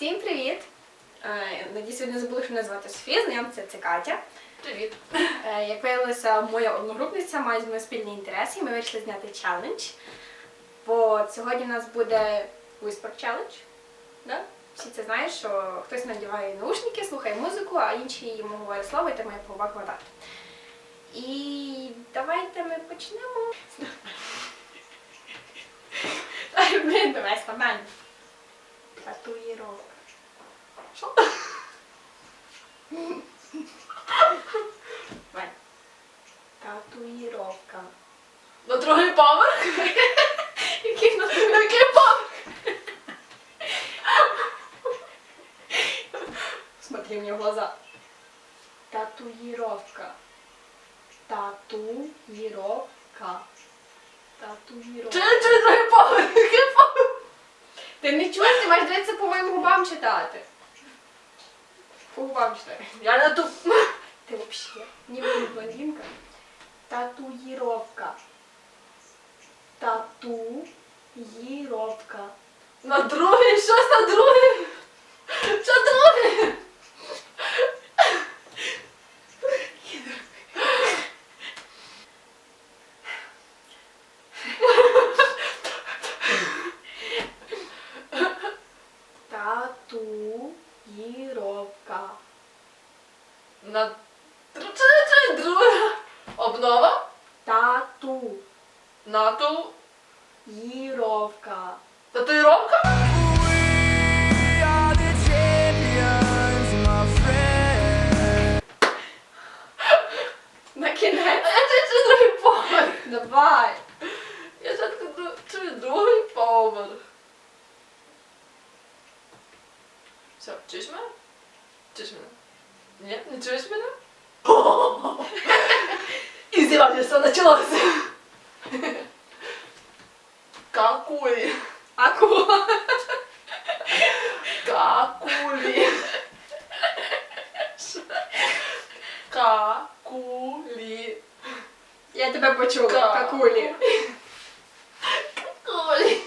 Всім привіт! Е, Надіюсь, ви не забули, що мене звати Софія, знайомця це Катя. Привіт. Е, Як виявилося, моя одногрупниця має з мною спільні інтереси, і ми вирішили зняти челендж. Бо сьогодні у нас буде Whisper Challenge. Да? Всі це знають, що хтось надіває наушники, слухає музику, а інші йому говорять слово і ти має по губах. І давайте ми почнемо. Ай, блін, давай складання. Татуїровка. Що? Татуїровка. На другий поверх? Який на Який поверх? Смотри мне в глаза. Татуировка. Татуировка. Татуировка. Чи другий поверх? Ти не чуєш, ти маєш дивитися по моїм губам читати. По губам читай. Я на ту. Ти не буду блондинка. Татуїровка. Татуїровка. На другий? Щось на другий? Що другий? Татуировка. На чи чи друга? Обнова? Тату. Нату. Татуировка. Татуїровка? На кінець. чи другий поверх? Давай. Я спочатку чую другий поверх. Все, чуєш мене? Чуєш мене? Ні, не чуєш мене? Издевательство началось. Какой? Я тебе почула. Ка- Какулі. Какули.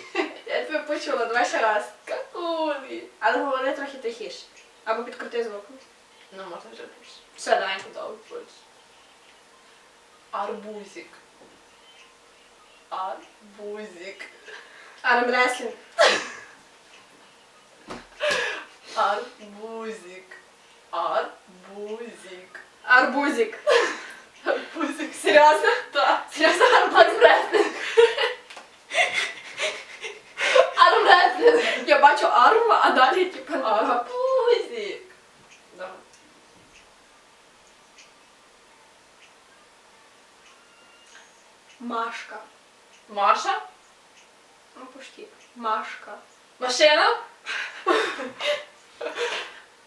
Я тебе почула, давай ще раз. Какули. Але говори трохи тихіше. Або підкрути звук. Ну, можна вже більше. Все, давай. Добре. Арбузик. Арбузик. Армреслінг. Арбузик. Арбузик. Арбузик. Арбузик. Серйозно Я бачу арм, а далі типу нога. Арбузик. Да. Машка. Маша. Ну, почти. Машка. Машина.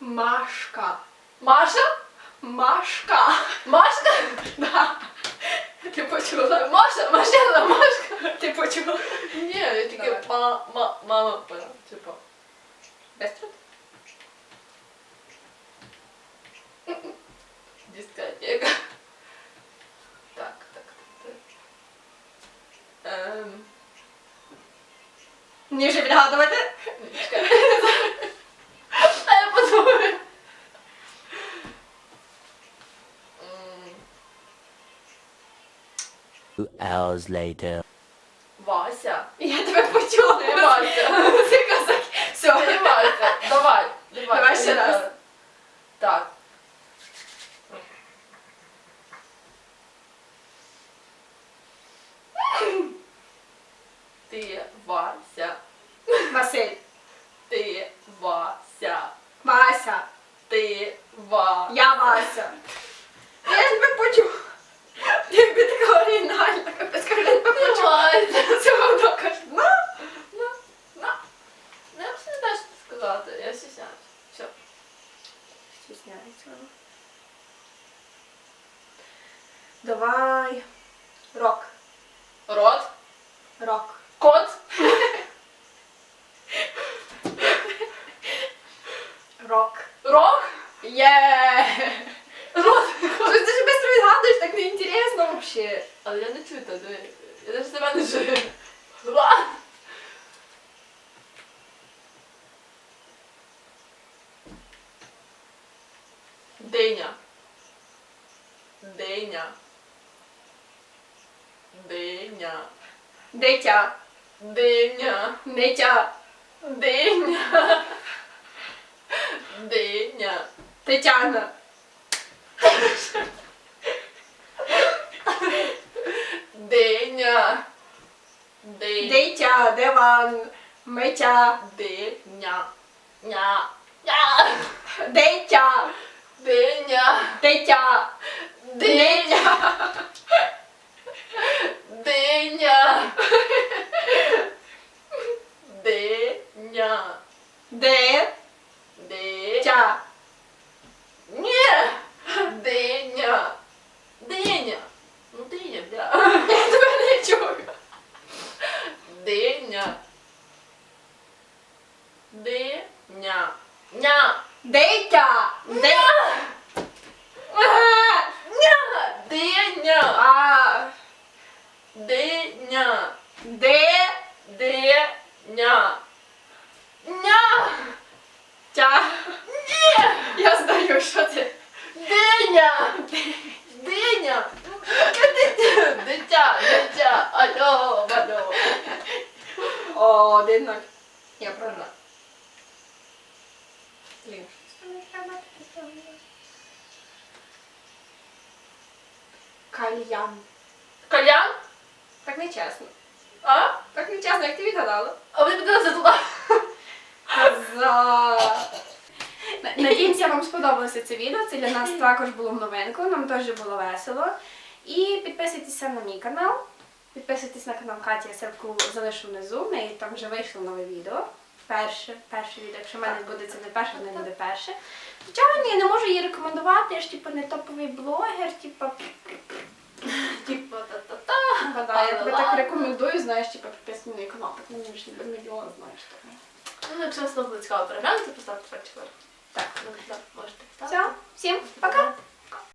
Машка. Маша. Машка. Машка. Да. Ти почула? Маша. Машина. Машка. Ти почула? Ні, я ма, мама Ем, Мені вже відгадувати? А я подумаю. Two hours later. Вася. Я тебе почула. Ти Вася. Ти Все. Вася. Давай. Давай. Давай ще раз. Так. Ти Вася. Василь. Ти Вася. Вася. Ти Ва. Я Вася. Я тебе почула. Ти тобі така оригінальна. Капець, я тебе. Вася. Цього докаж. На. На, на. Ну, я просто не знаю, що сказати. Я стісняюсь. Все. Стісняється. Давай. Рок. Рот. Рок. Кот. Ще, але я не чута, диви. Я навіть себе не чую. Ва! Диня. Диня. Диня. Дитя. Диня. Дитя. Диня. Диня. Тетяна. Диня. Диня. Дитя. Диван. Миття. Диня. Ня. Ня. Дитя. Диня. Дитя. Диня. Диня. Диня. Дитя. Диня. Ні. Диня. Диня. Ну диня, бля. Я тебе не чую. Диня. Диня. Ня. Дитя. Дитя. Ага. Ня. Диня. А. Диня. Дитя. Диня. Ня. Ні. Я знаю, що це. Диня. Диня. Дитя. Дитя. Дитя. Алло, алло. О, один ноль. Я програла. Таке. Кальян. Колян? Так не чесно. А? Так не чесно, як ти відгадала. А ви подивилися туди? За... Надіємося, вам сподобалося це відео. Це для нас також було в новинку, нам теж було весело. І підписуйтеся на мій канал. Підписуйтесь на канал Каті, я ссылку залишу внизу. В неї там вже вийшло нове відео. Перше, перше відео. Якщо в мене буде це не перше, то не буде перше. Звичайно, я не можу її рекомендувати, я ж типу не топовий блогер, типу. Типа та-та-та. Да, я тебе так рекомендую, знаєш, типу, підписуй мій канал, так мені ж не мільйон, знаєш. так. Ну, якщо вас було цікаво переглянути, поставте Так. Ну, да, можете Все, всім пока!